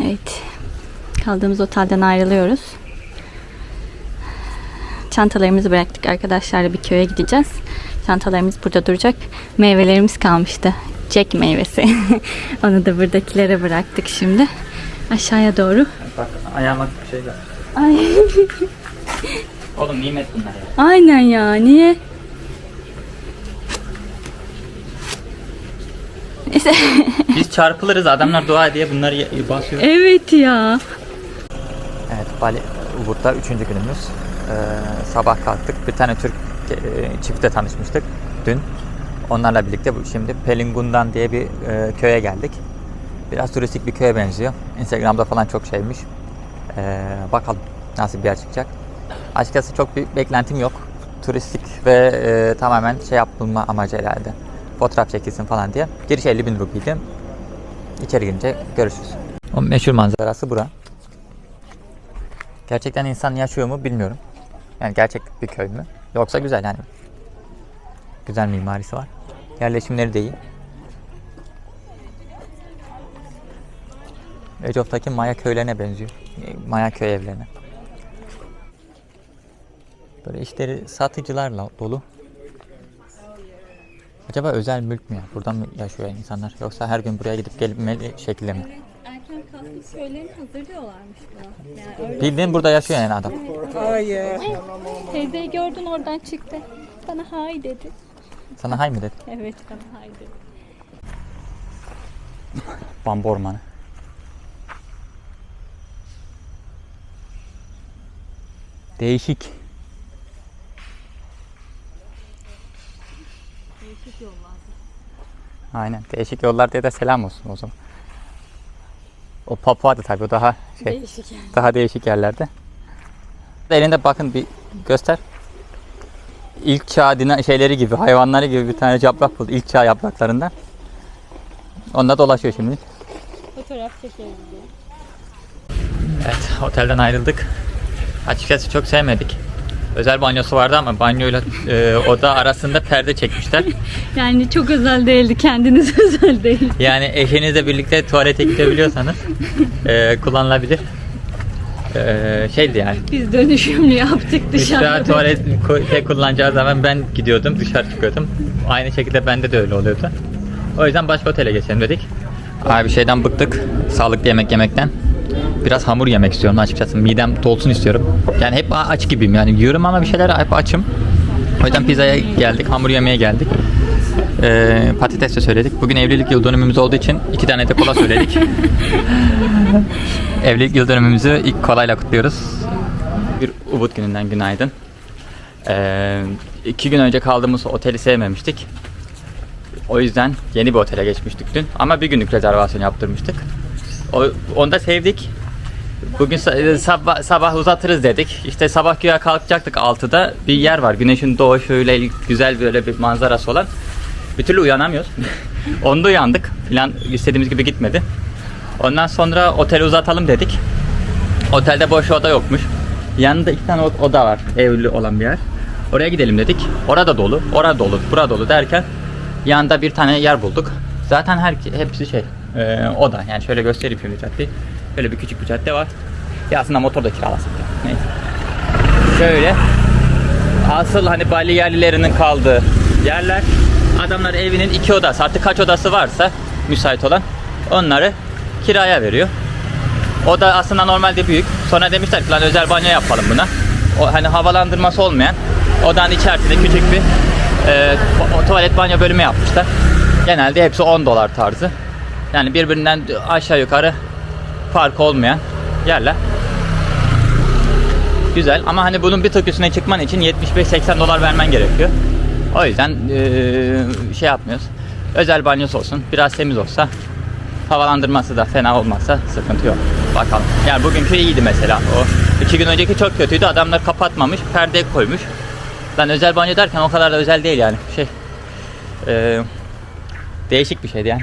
Evet. Kaldığımız otelden ayrılıyoruz. Çantalarımızı bıraktık arkadaşlarla bir köye gideceğiz. Çantalarımız burada duracak. Meyvelerimiz kalmıştı. Jack meyvesi. Onu da buradakilere bıraktık şimdi. Aşağıya doğru. Bak ayağıma bir şey var. Ay. Oğlum nimet bunlar ya. Aynen ya. Niye? Neyse. Biz çarpılırız adamlar dua diye bunları basıyor. evet ya. Evet Bali Ubud'da üçüncü günümüz. Ee, sabah kalktık. Bir tane Türk e, çiftle tanışmıştık dün. Onlarla birlikte bu şimdi Pelingundan diye bir e, köye geldik. Biraz turistik bir köye benziyor. Instagram'da falan çok şeymiş. Ee, bakalım nasıl bir yer çıkacak. Açıkçası çok bir beklentim yok. Turistik ve e, tamamen şey yapılma amacı herhalde. Fotoğraf çekilsin falan diye. Giriş 50 bin rupiydi. İçeri girince görüşürüz. O meşhur manzarası bura. Gerçekten insan yaşıyor mu bilmiyorum. Yani gerçek bir köy mü? Yoksa güzel yani. Güzel mimarisi var. Yerleşimleri de iyi. Age of'taki Maya köylerine benziyor. Maya köy evlerine. Böyle işleri satıcılarla dolu. Acaba özel mülk mü ya? Buradan mı yaşıyor insanlar? Yoksa her gün buraya gidip gelmeli şekilde mi? Erken kalkıp köylerini hazırlıyorlarmış buna. Yani öyle. Bildiğin burada yaşıyor yani adam. Teyzeyi gördün oradan çıktı. Bana hay dedi. Sana hay mı dedi? Evet bana hay dedi. Bambu ormanı. Değişik. Aynen. Değişik yollar diye de selam olsun o zaman. O Papua'da tabii o daha şey, Değişik yani. daha değişik yerlerde. Elinde bakın bir göster. İlk çağ dina şeyleri gibi, hayvanları gibi bir tane yaprak buldu. İlk çağ yapraklarından. Onunla dolaşıyor şimdi. Fotoğraf çekeriz diye. Evet, otelden ayrıldık. Açıkçası çok sevmedik. Özel banyosu vardı ama banyoyla e, oda arasında perde çekmişler. Yani çok özel değildi. Kendiniz özel değil. Yani eşinizle birlikte tuvalete gidebiliyorsanız e, kullanılabilir. E, şeydi yani. Biz dönüşümlü yaptık dışarıda. tuvalet ku- şey kullanacağı zaman ben gidiyordum, dışarı çıkıyordum. Aynı şekilde bende de öyle oluyordu. O yüzden başka otele geçelim dedik. Abi şeyden bıktık, sağlıklı yemek yemekten. Biraz hamur yemek istiyorum açıkçası. Midem dolsun istiyorum. Yani hep aç gibiyim yani yiyorum ama bir şeyler hep açım. O yüzden pizzaya geldik, hamur yemeye geldik. Ee, patates de söyledik. Bugün evlilik yıl dönümümüz olduğu için iki tane de kola söyledik. evlilik yıl dönümümüzü ilk kolayla kutluyoruz. Bir Ubud gününden günaydın. Ee, iki gün önce kaldığımız oteli sevmemiştik. O yüzden yeni bir otele geçmiştik dün. Ama bir günlük rezervasyon yaptırmıştık. O, onu da sevdik. Bugün sa- sabah, sabah uzatırız dedik. İşte sabah güya kalkacaktık 6'da. Bir yer var. Güneşin doğuşuyla güzel böyle bir manzarası olan. Bir türlü uyanamıyoruz. Onda uyandık. Plan istediğimiz gibi gitmedi. Ondan sonra oteli uzatalım dedik. Otelde boş oda yokmuş. Yanında iki tane oda var. Evli olan bir yer. Oraya gidelim dedik. Orada dolu, orada dolu, burada dolu derken yanında bir tane yer bulduk. Zaten her hepsi şey e, oda. Yani şöyle göstereyim şimdi caddeyi. Böyle bir küçük bir cadde var. Ya aslında motor da kiralasak. Neyse. Şöyle asıl hani Bali yerlilerinin kaldığı yerler adamlar evinin iki odası artık kaç odası varsa müsait olan onları kiraya veriyor. O da aslında normalde büyük. Sonra demişler ki lan özel banyo yapalım buna. O hani havalandırması olmayan odanın içerisinde küçük bir e, tuvalet banyo bölümü yapmışlar. Genelde hepsi 10 dolar tarzı. Yani birbirinden aşağı yukarı fark olmayan yerler. Güzel ama hani bunun bir tık üstüne çıkman için 75-80 dolar vermen gerekiyor. O yüzden eee, şey yapmıyoruz. Özel banyosu olsun, biraz temiz olsa, havalandırması da fena olmazsa sıkıntı yok. Bakalım. Yani bugünkü iyiydi mesela. O iki gün önceki çok kötüydü. Adamlar kapatmamış, perde koymuş. Ben özel banyo derken o kadar da özel değil yani. Şey, eee, değişik bir şeydi yani.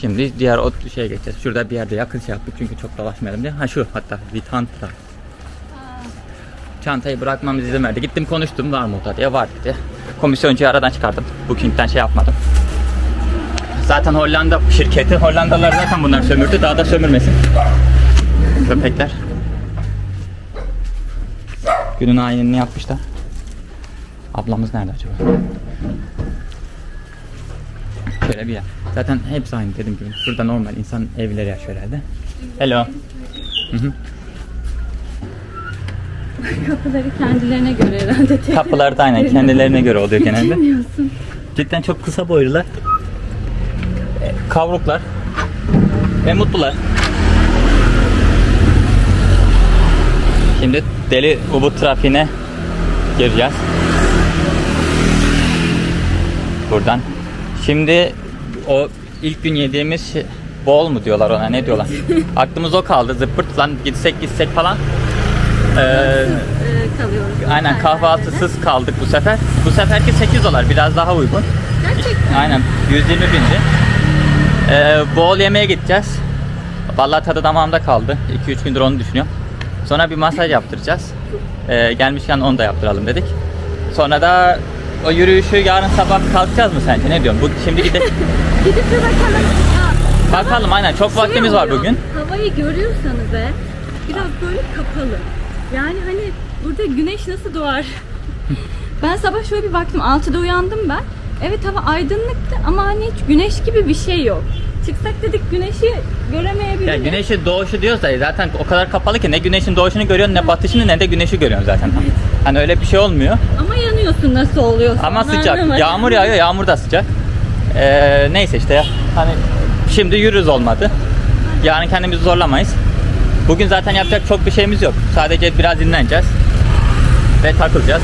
Şimdi diğer o şeye geçeceğiz. Şurada bir yerde yakın şey yaptık çünkü çok dolaşmayalım diye. Ha şu hatta Vitanta. Çantayı bırakmamız izin verdi. Gittim konuştum var mı diye var dedi. Komisyoncuyu aradan çıkardım. Booking'den şey yapmadım. Zaten Hollanda şirketi, Hollandalılar zaten bunlar sömürdü. Daha da sömürmesin. köpekler. Günün ayinini yapmışlar. Ablamız nerede acaba? Şöyle bir yer. Zaten hepsi aynı dediğim gibi. Burada normal insan evleri yaşıyor herhalde. Hello. Hı hı. Kapıları kendilerine göre herhalde. tek- Kapılar da aynen kendilerine göre oluyor genelde. Cidden çok kısa boylular. E, Kavruklar. Ve mutlular. Şimdi Deli Ubud trafiğine gireceğiz. Buradan. Şimdi o ilk gün yediğimiz şey, bol mu diyorlar ona ne diyorlar. Aklımız o kaldı. Zıpırt lan gitsek gitsek falan. Ee, Ee, kalıyoruz. Aynen kahvaltısız kaldık bu sefer. Bu seferki 8 dolar biraz daha uygun. Gerçekten. Aynen 120 bindi. Ee, bol yemeğe gideceğiz. Vallahi tadı damağımda kaldı. 2-3 gündür onu düşünüyorum. Sonra bir masaj yaptıracağız. Ee, gelmişken onu da yaptıralım dedik. Sonra da o yürüyüşü yarın sabah kalkacağız mı sence? Ne diyorsun? Bu şimdi gidip Gidip bir bakalım. Ya, bakalım aynen çok şey vaktimiz var oluyor, bugün. Havayı görüyorsanız eğer biraz böyle kapalı. Yani hani burada güneş nasıl doğar? ben sabah şöyle bir baktım. 6'da uyandım ben. Evet hava aydınlıktı ama hani hiç güneş gibi bir şey yok. Çıksak dedik güneşi göremeyebiliriz. Ya güneşin doğuşu diyoruz da zaten o kadar kapalı ki ne güneşin doğuşunu görüyorsun ne batışını ne de güneşi görüyorsun zaten. Hani öyle bir şey olmuyor. Ama yanıyorsun nasıl oluyorsa. Ama onu sıcak. anlamadım. Yağmur yağıyor, yağmur da sıcak. Ee, neyse işte ya. Hani şimdi yürürüz olmadı. Yarın kendimizi zorlamayız. Bugün zaten yapacak çok bir şeyimiz yok. Sadece biraz dinleneceğiz. Ve takılacağız.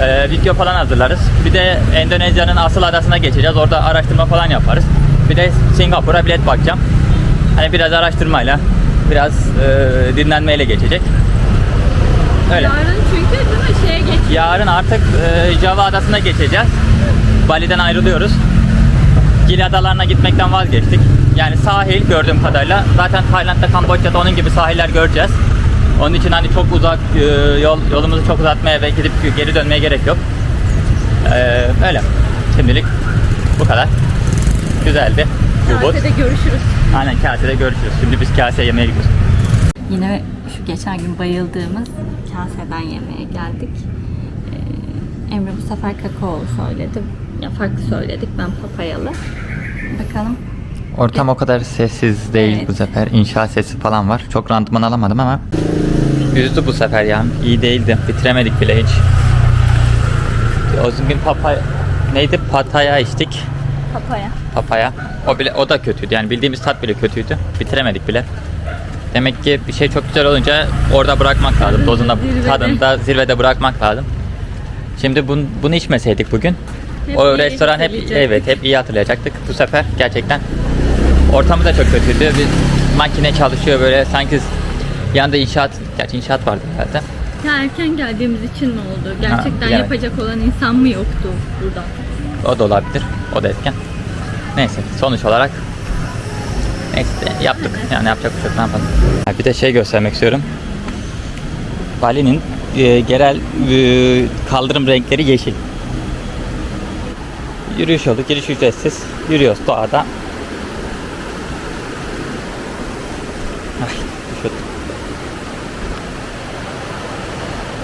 Ee, video falan hazırlarız. Bir de Endonezya'nın asıl adasına geçeceğiz. Orada araştırma falan yaparız. Bir de Singapur'a bilet bakacağım. Hani biraz araştırmayla, biraz e, dinlenmeyle geçecek. Öyle. Yarın çünkü değil mi şeye geç. Yarın artık e, Java adasına geçeceğiz. Bali'den ayrılıyoruz. Gili adalarına gitmekten vazgeçtik. Yani sahil gördüğüm kadarıyla. Zaten Tayland'da, Kamboçya'da onun gibi sahiller göreceğiz. Onun için hani çok uzak e, yol yolumuzu çok uzatmaya ve gidip geri dönmeye gerek yok. E, öyle. Şimdilik bu kadar. Güzeldi. Ubud. Kasede görüşürüz. Aynen kasede görüşürüz. Şimdi biz kase yemeye gidiyoruz. Yine şu geçen gün bayıldığımız kaseden yemeğe geldik. Ee, Emre bu sefer kakaolu söyledi. Ya farklı söyledik. Ben papayalı. Bakalım. Ortam o kadar sessiz değil Evet. bu sefer. İnşaat sesi falan var. Çok randıman alamadım ama üzdü bu sefer ya. İyi değildi. Bitiremedik bile hiç. O gün papaya neydi? Pataya içtik. Papaya. Papaya. O bile o da kötüydü. Yani bildiğimiz tat bile kötüydü. Bitiremedik bile. Demek ki bir şey çok güzel olunca orada bırakmak lazım. Dozunda, Zirvede. tadında zirvede bırakmak lazım. Şimdi bunu, bunu içmeseydik bugün Hep o restoran hep evet hep iyi hatırlayacaktık. Bu sefer gerçekten ortamı da çok kötüydü. Bir makine çalışıyor böyle sanki yanında inşaat, gerçi inşaat vardı herhalde. Ya erken geldiğimiz için mi oldu? Gerçekten bilemedim. yapacak olan insan mı yoktu burada? O da olabilir. O da etken. Neyse sonuç olarak neyse yaptık. Yani yapacak bir şey yok. Ne yapalım. Bir de şey göstermek istiyorum. Bali'nin e, genel e, kaldırım renkleri yeşil. Yürüyüş yolu, giriş ücretsiz. Yürüyoruz doğada. Ay, düşürdüm.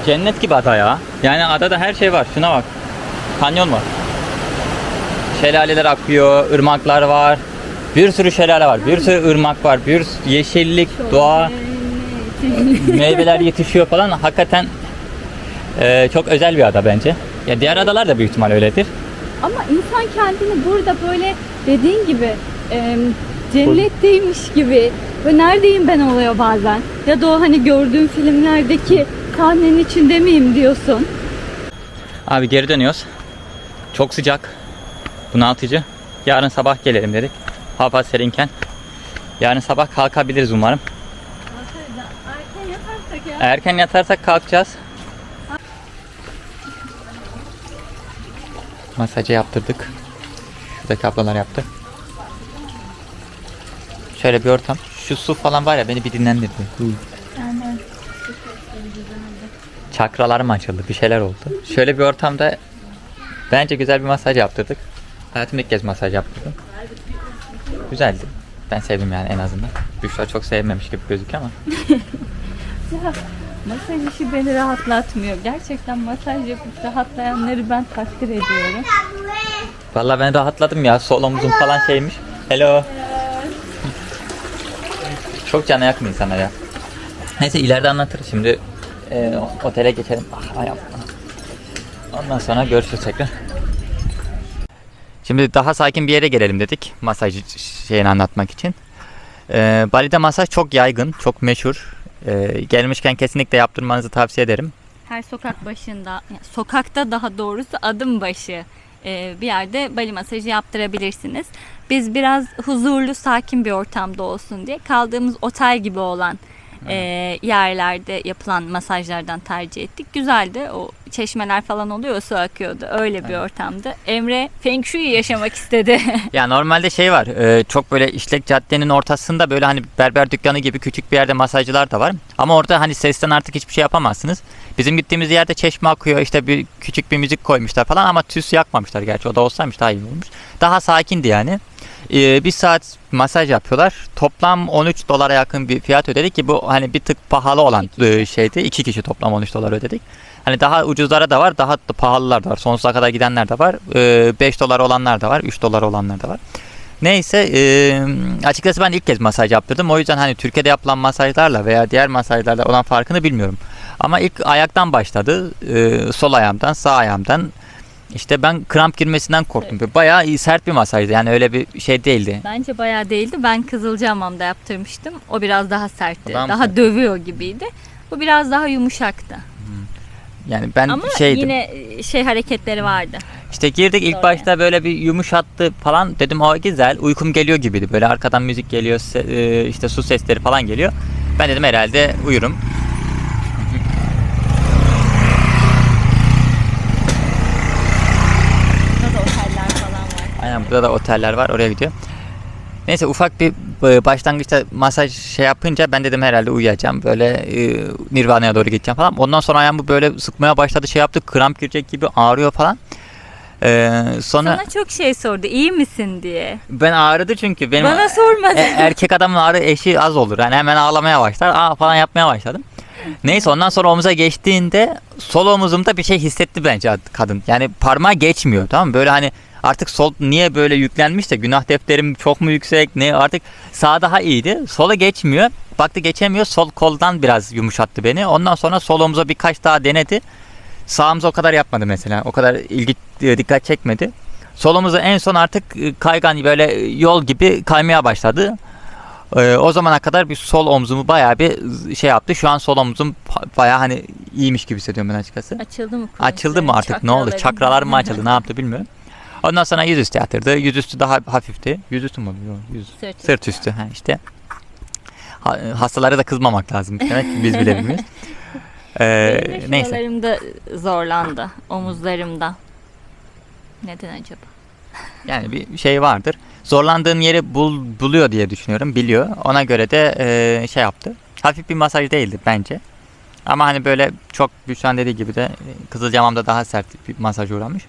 Cennet gibi ada ya. Yani adada her şey var. Şuna bak. Kanyon var. Şelaleler akıyor, ırmaklar var. Bir sürü şelale var, bir sürü ırmak var, bir sürü yeşillik, doğa, meyveler yetişiyor falan. Hakikaten e, çok özel bir ada bence. Ya diğer adalar da büyük ihtimal öyledir. Ama insan kendini burada böyle dediğin gibi e, cennetteymiş gibi ve neredeyim ben oluyor bazen. Ya da o hani gördüğün filmlerdeki sahnenin içinde miyim diyorsun. Abi geri dönüyoruz. Çok sıcak. Bunaltıcı. Yarın sabah gelelim dedik. Hava serinken. Yarın sabah kalkabiliriz umarım. Erken yaparsak ya. Erken yatarsak kalkacağız. Masajı yaptırdık. Şuradaki ablalar yaptı. Şöyle bir ortam. Şu su falan var ya beni bir dinlendirdi. Huh. Çakralarım açıldı. Bir şeyler oldu. Şöyle bir ortamda bence güzel bir masaj yaptırdık. Hayatımda ilk kez masaj yaptırdım. Güzeldi. Ben sevdim yani en azından. Büşra çok sevmemiş gibi gözüküyor ama. Ya masaj işi beni rahatlatmıyor. Gerçekten masaj yapıp rahatlayanları ben takdir ediyorum. Vallahi ben rahatladım ya. Sol omuzum falan şeymiş. Hello. Çok cana yakın insanlar ya. Neyse ileride anlatırız. Şimdi e, otele geçelim. Ah ayağım. Ondan sonra görüşürüz tekrar. Şimdi daha sakin bir yere gelelim dedik. Masaj şeyini anlatmak için. E, Bali'de masaj çok yaygın, çok meşhur. E, gelmişken kesinlikle yaptırmanızı tavsiye ederim. Her sokak başında, yani sokakta daha doğrusu adım başı e, bir yerde bali masajı yaptırabilirsiniz. Biz biraz huzurlu, sakin bir ortamda olsun diye kaldığımız otel gibi olan e, yerlerde yapılan masajlardan tercih ettik. Güzeldi. O çeşmeler falan oluyor, su akıyordu. Öyle bir ortamda. Emre Feng Shui yaşamak istedi. Ya normalde şey var. e, çok böyle işlek caddenin ortasında böyle hani berber dükkanı gibi küçük bir yerde masajcılar da var. Ama orada hani sesten artık hiçbir şey yapamazsınız. Bizim gittiğimiz yerde çeşme akıyor. işte bir küçük bir müzik koymuşlar falan ama tüs yakmamışlar gerçi. O da olsaymış daha iyi olmuş. Daha sakindi yani. E, bir saat masaj yapıyorlar. Toplam 13 dolara yakın bir fiyat ödedik ki bu hani bir tık pahalı olan İki e, şeydi. İki kişi toplam 13 dolar ödedik. Hani daha ucuzlara da var, daha da pahalılar da var. Sonsuza kadar gidenler de var. Ee, 5 dolar olanlar da var, 3 dolar olanlar da var. Neyse e, açıkçası ben ilk kez masaj yaptırdım. O yüzden hani Türkiye'de yapılan masajlarla veya diğer masajlarla olan farkını bilmiyorum. Ama ilk ayaktan başladı. Ee, sol ayağımdan, sağ ayağımdan. İşte ben kramp girmesinden korktum. Bayağı iyi, sert bir masajdı. Yani öyle bir şey değildi. Bence bayağı değildi. Ben Kızılcahamam'da yaptırmıştım. O biraz daha sertti. Daha Daha dövüyor gibiydi. Bu biraz daha yumuşaktı. Yani ben Ama şeydim. yine şey hareketleri vardı. İşte girdik ilk Doğru. başta böyle bir yumuşattı falan dedim o güzel uykum geliyor gibiydi böyle arkadan müzik geliyor e, işte su sesleri falan geliyor. Ben dedim herhalde uyurum. Burada da oteller falan var. Aynen burada da oteller var oraya gidiyor. Neyse ufak bir e, başlangıçta masaj şey yapınca ben dedim herhalde uyuyacağım böyle e, Nirvana'ya doğru gideceğim falan. Ondan sonra ayağımı böyle sıkmaya başladı şey yaptı kramp girecek gibi ağrıyor falan. E, sonra Sana çok şey sordu. iyi misin diye. ben ağrıdı çünkü benim Bana sormadı. E, erkek adamın ağrı eşi az olur. Yani hemen ağlamaya başlar. Aa falan yapmaya başladım. Neyse ondan sonra omuza geçtiğinde sol omuzumda bir şey hissetti bence kadın. Yani parmağı geçmiyor tamam mı? Böyle hani artık sol niye böyle yüklenmiş de günah defterim çok mu yüksek ne artık sağ daha iyiydi. Sola geçmiyor. Baktı geçemiyor. Sol koldan biraz yumuşattı beni. Ondan sonra sol omuza birkaç daha denedi. Sağımıza o kadar yapmadı mesela. O kadar ilgi e, dikkat çekmedi. Solumuza en son artık e, kaygan böyle yol gibi kaymaya başladı. Ee, o zamana kadar bir sol omzumu bayağı bir şey yaptı. Şu an sol omzum bayağı hani iyiymiş gibi hissediyorum ben açıkçası. Açıldı mı? Açıldı mı artık ne oldu? Çakralar mı açıldı ne yaptı bilmiyorum. Ondan sonra yüzüstü yatırdı. Yüzüstü daha hafifti. Yüzüstü mü oluyor? Yüz. Sırt üstü. Sırt üstü. Ha işte. Ha, hastalara da kızmamak lazım. Demek ki biz bile bilmiyoruz. Ee, Benim neyse. şuralarımda zorlandı. Omuzlarımda. Neden acaba? Yani bir şey vardır. Zorlandığın yeri bul, buluyor diye düşünüyorum. Biliyor. Ona göre de e, şey yaptı. Hafif bir masaj değildi bence. Ama hani böyle çok Büşra'nın dediği gibi de e, Kızılcamam'da daha sert bir masaj uğramış.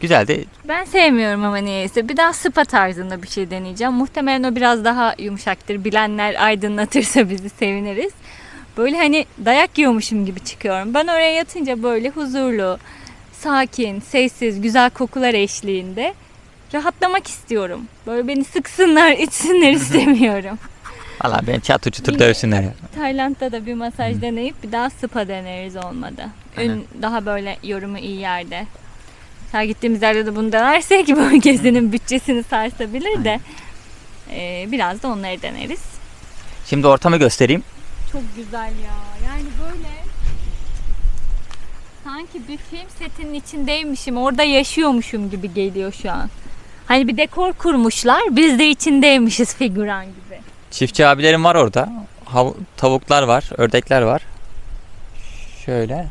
Güzeldi. Ben sevmiyorum ama niyeyse. Bir daha spa tarzında bir şey deneyeceğim. Muhtemelen o biraz daha yumuşaktır. Bilenler aydınlatırsa bizi seviniriz. Böyle hani dayak yiyormuşum gibi çıkıyorum. Ben oraya yatınca böyle huzurlu, sakin, sessiz, güzel kokular eşliğinde rahatlamak istiyorum. Böyle beni sıksınlar, içsinler istemiyorum. Valla beni çatı çutur dövsünler. Tayland'da da bir masaj deneyip bir daha spa deneriz olmadı. Ün daha böyle yorumu iyi yerde. Her gittiğimiz yerde de bunu denersek bu gezinin bütçesini sarsabilir de e, biraz da onları deneriz. Şimdi ortamı göstereyim. Çok güzel ya. Yani böyle sanki bir film setinin içindeymişim, orada yaşıyormuşum gibi geliyor şu an. Hani bir dekor kurmuşlar, biz de içindeymişiz figüran gibi. Çiftçi abilerim var orada. Hav- tavuklar var, ördekler var. Şöyle.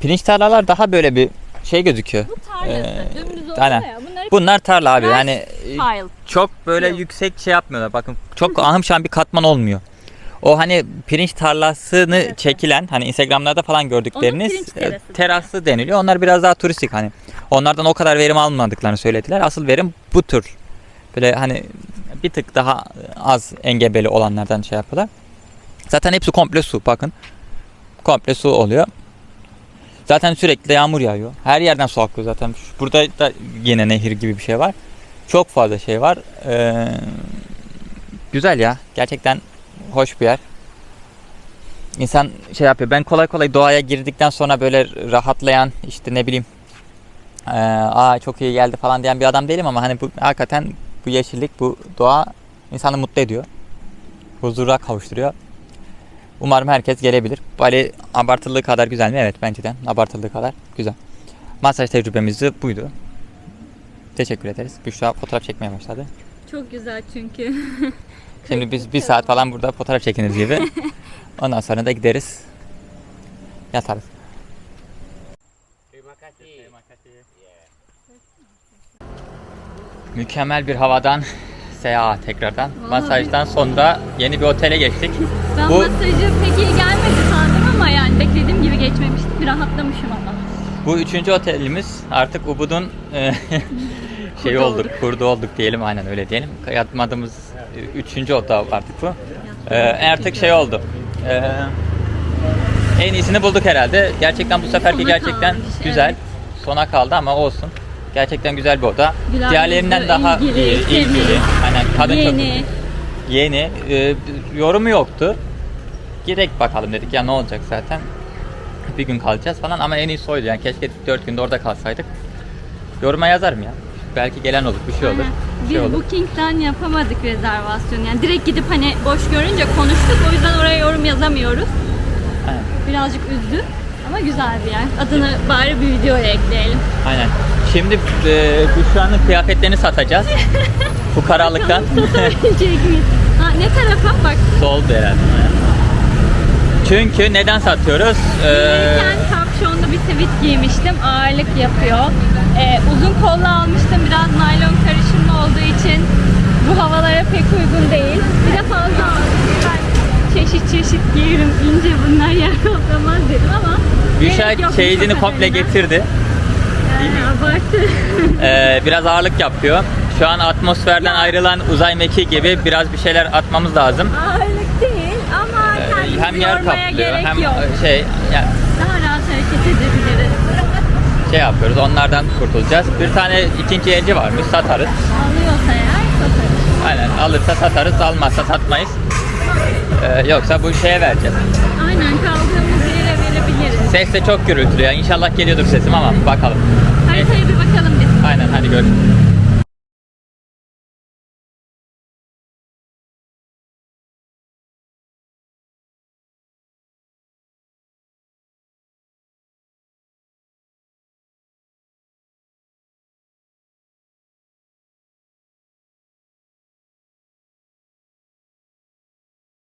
Pirinç tarlalar daha böyle bir şey gözüküyor. Bu tarlası, Ee, dümdüz oldu aynen. ya. Bunları Bunlar tarla abi. Yani e, pile. çok böyle Yok. yüksek şey yapmıyorlar. Bakın çok ahım şahım bir katman olmuyor. O hani pirinç tarlasını Evet. çekilen hani Instagram'larda falan Onun gördükleriniz pirinç e, terası. terası deniliyor. Onlar biraz daha turistik hani. Onlardan o kadar verim almadıklarını söylediler. Asıl verim bu tür. Böyle hani bir tık daha az engebeli olanlardan şey yapıyorlar. Zaten hepsi komple su bakın. Komple su oluyor. Zaten sürekli yağmur yağıyor. Her yerden su akıyor zaten. Burada da yine nehir gibi bir şey var. Çok fazla şey var. Ee, güzel ya. Gerçekten hoş bir yer. İnsan şey yapıyor. Ben kolay kolay doğaya girdikten sonra böyle rahatlayan işte ne bileyim ee, aa çok iyi geldi falan diyen bir adam değilim ama hani bu hakikaten bu yeşillik, bu doğa insanı mutlu ediyor. Huzura kavuşturuyor. Umarım herkes gelebilir. Bali abartıldığı kadar güzel mi? Evet bence de abartıldığı kadar güzel. Masaj tecrübemiz de buydu. Teşekkür ederiz. Büşra fotoğraf çekmeye başladı. Çok güzel çünkü. Şimdi biz bir saat falan burada fotoğraf çekiniz gibi. Ondan sonra da gideriz. Yatarız. Mükemmel bir havadan seyahat tekrardan. Vallahi. Masajdan sonra yeni bir otele geçtik. Ben Bu- masajı pek iyi gelmedi sandım ama yani beklediğim gibi geçmemişti. Bir rahatlamışım ama. Bu üçüncü otelimiz artık Ubud'un e, şey Kurdu olduk, olduk. kurdu olduk diyelim aynen öyle diyelim. Yatmadığımız e, üçüncü oda artık bu. E, artık şey oldu. E, en iyisini bulduk herhalde. Gerçekten bu seferki Sona gerçekten kalmış, güzel. evet. Sona kaldı ama olsun. Gerçekten güzel bir oda. Güler Diğerlerinden daha ilgili, iyi, ilgili. temiz, Aynen kadın çok Yeni. yeni. E, yorumu yoktu. Girek bakalım dedik ya ne olacak zaten. Bir gün kalacağız falan ama en iyisi oydu yani keşke 4 günde orada kalsaydık. Yoruma yazarım ya. Belki gelen olur, bir şey olur. Aynen. Bir şey olur. Booking'den yapamadık rezervasyonu. Yani direkt gidip hani boş görünce konuştuk. O yüzden oraya yorum yazamıyoruz. Aynen. Birazcık üzdü. Ama güzel bir yer. Adını bari bir videoya ekleyelim. Aynen. Şimdi e, Büşra'nın kıyafetlerini satacağız. Fukaralıktan. Satabilecek miyiz? Ha, ne tarafa? Bak. Soldu herhalde. Çünkü neden satıyoruz? Ee, Gelirken kapşonlu bir sivit giymiştim. Ağırlık yapıyor. Ee, uzun kollu almıştım. Biraz naylon karışımlı olduğu için bu havalara pek uygun değil. Bir de fazla ağırlık. Ben çeşit çeşit giyerim. İnce bunlar yer kaplamaz dedim ama Büşra gerek çeyizini komple kadarına. getirdi. Ee, biraz ağırlık yapıyor. Şu an atmosferden ayrılan uzay mekiği gibi biraz bir şeyler atmamız lazım. Ağırlık değil ama Ee, kendimizi hem yer yormaya kaplıyor gerek hem yok. şey yani Daha rahat hareket edebiliriz. şey yapıyoruz. Onlardan kurtulacağız. Bir tane ikinci elci varmış. Satarız. Alıyorsa eğer satarız. Aynen alırsa satarız, almazsa satmayız. Ee, yoksa bu şeye vereceğiz. Aynen kaldığımız verebiliriz. Ses de çok gürültülü ya. İnşallah geliyordur sesim ama bakalım. Haritaya bir bakalım biz. Aynen hadi görüşürüz.